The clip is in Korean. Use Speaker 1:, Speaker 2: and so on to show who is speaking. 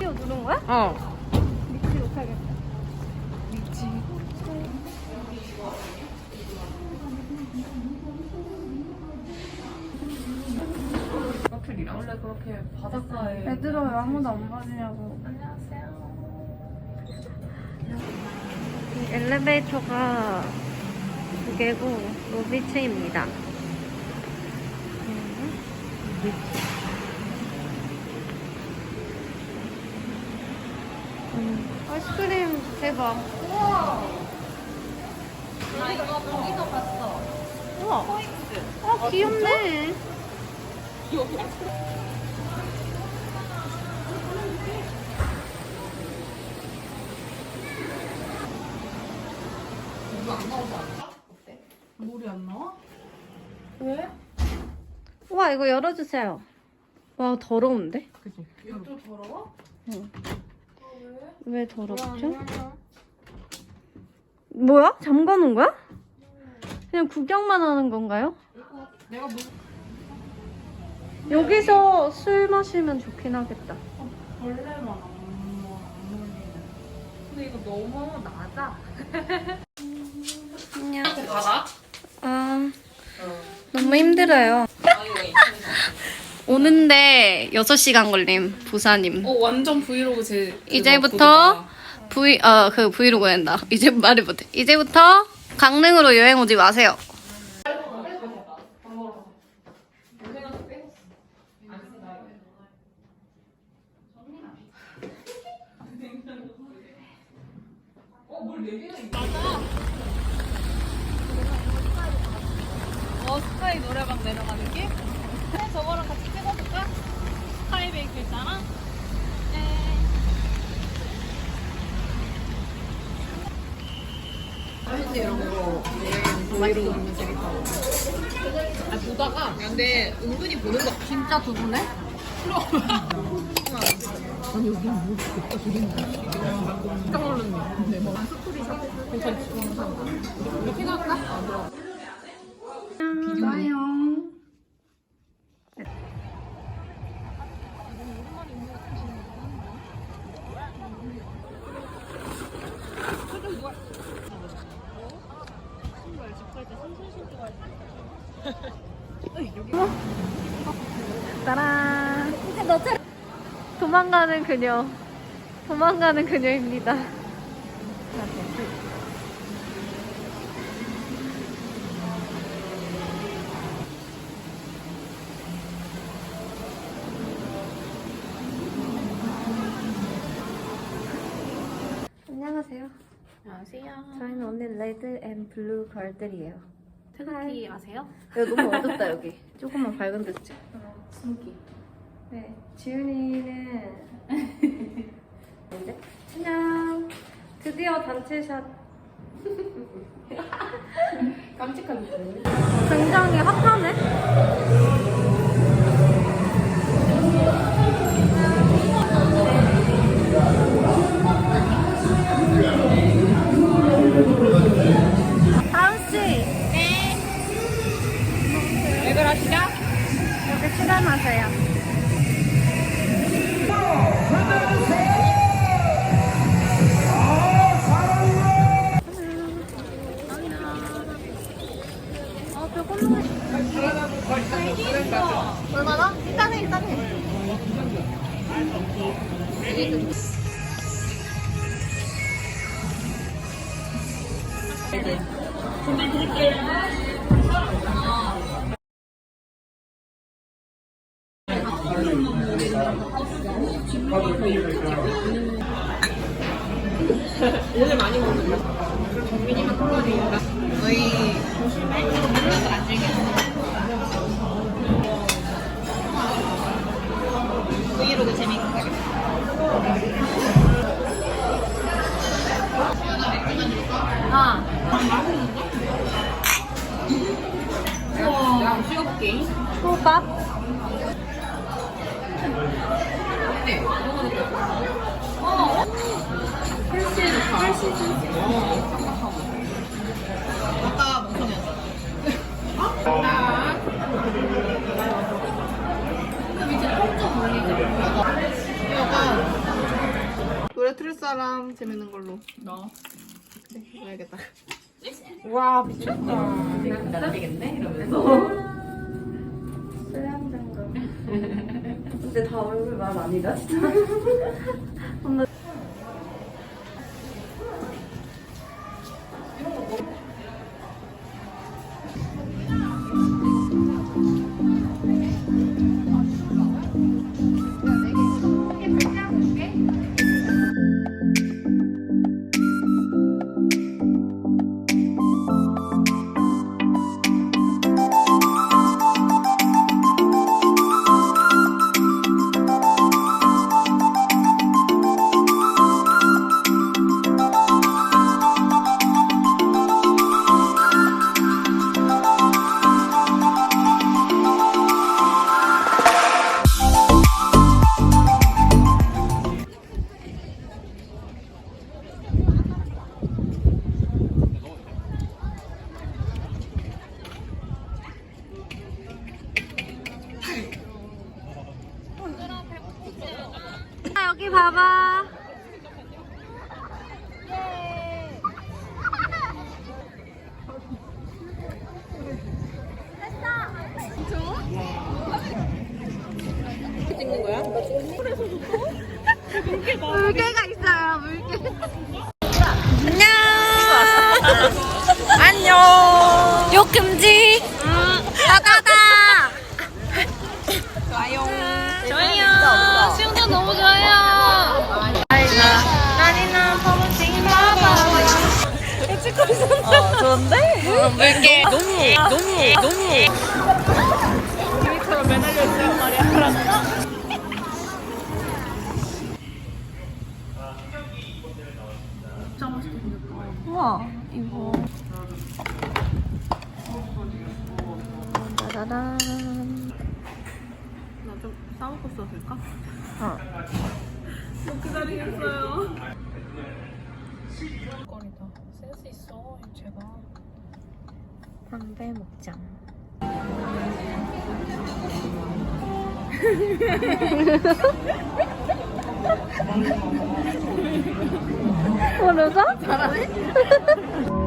Speaker 1: 이거 누른 거야?
Speaker 2: 어.
Speaker 1: 미치 못하겠다.
Speaker 2: 커플이랑 원래 그렇게 바닷가에
Speaker 1: 애들아 왜 아무도 안 봐주냐고. 이 엘리베이터가 두 개고 로비츠입니다. 음, 아이스크림 대박. 우와. 나 이거 거기서 봤어. 우와. 포인트. 아, 귀엽네.
Speaker 2: 물이 안 나와?
Speaker 1: 우와, 이거 열어주세요. 와, 더러운데?
Speaker 2: 이거 좀 더러워?
Speaker 1: 왜 더럽죠? 뭐야? 잠가놓은 거야? 그냥 구경만 하는 건가요?
Speaker 2: 내가 물
Speaker 1: 여기서 술 마시면 좋긴 하겠다.
Speaker 2: 벌레만 안 물리는. 근데 이거 너무 낮아.
Speaker 1: 안녕.
Speaker 2: 바다?
Speaker 1: 아, 너무 힘들어요. 오는데 6시간 걸림, 부사님.
Speaker 2: 어 완전 브이로그 제
Speaker 1: 이제부터 브이, 어, 그 브이로그 한다. 이제 말을 못해. 이제부터 강릉으로 여행 오지 마세요.
Speaker 2: 어 스카이 노래방 내려가는 길? 아 보다가 근데 은근히 보는 거
Speaker 1: 진짜 두 분에?
Speaker 2: 깜짝 놀랐네. 네, 뭐 스토리샵 괜찮지? 이렇게 갈까?
Speaker 1: 좋아요. 따란. 도망가는 그녀. 도망가는 그녀입니다. 안녕하세요.
Speaker 2: 안녕하세요.
Speaker 1: 저희는 오늘 레드 앤 블루 걸들이에요.
Speaker 2: 태극기 아세요?
Speaker 1: 야, 너무 어둡다 여기. 조금만 밝은 데 찍.
Speaker 2: 숨기.
Speaker 1: 네, 지훈이는 뭔데? 안녕. 드디어 단체샷.
Speaker 2: 깜찍하게.
Speaker 1: 굉장히 핫하네. 얼마나? 일단 해, 일단 해.
Speaker 2: 오늘 많이 먹는 거. 정민이만 콜라니까. 조심해. 물을 안 즐겨. 브이로그 재밌게.
Speaker 1: 아.
Speaker 2: 게임?
Speaker 1: 호밥.
Speaker 2: 아까 그럼 이제 폰좀 올리자. 약간 노래 틀 사람 재밌는 걸로. 너. 그래, 해야겠다.
Speaker 3: 와 미쳤다. 근데 다 얼굴 말 아니다 진짜.
Speaker 1: 물개가 있어요, 물개. 안녕.
Speaker 3: 안녕.
Speaker 1: 욕 금지. 나가다.
Speaker 3: 좋아요.
Speaker 1: 좋아요. 수영장 너무 좋아요. 나리나 퍼블싱 봐봐.
Speaker 3: 어 좋은데?
Speaker 1: 물개.
Speaker 3: 너무 너무 너무. 우 와 이거.
Speaker 1: 짜라란.
Speaker 2: 나좀 싸먹고 써도 될까?
Speaker 3: 어.
Speaker 2: 못 기다리겠어요. 거리다. 센스 있어, 제가.
Speaker 1: 광배 목장. 모르죠? 잘하네?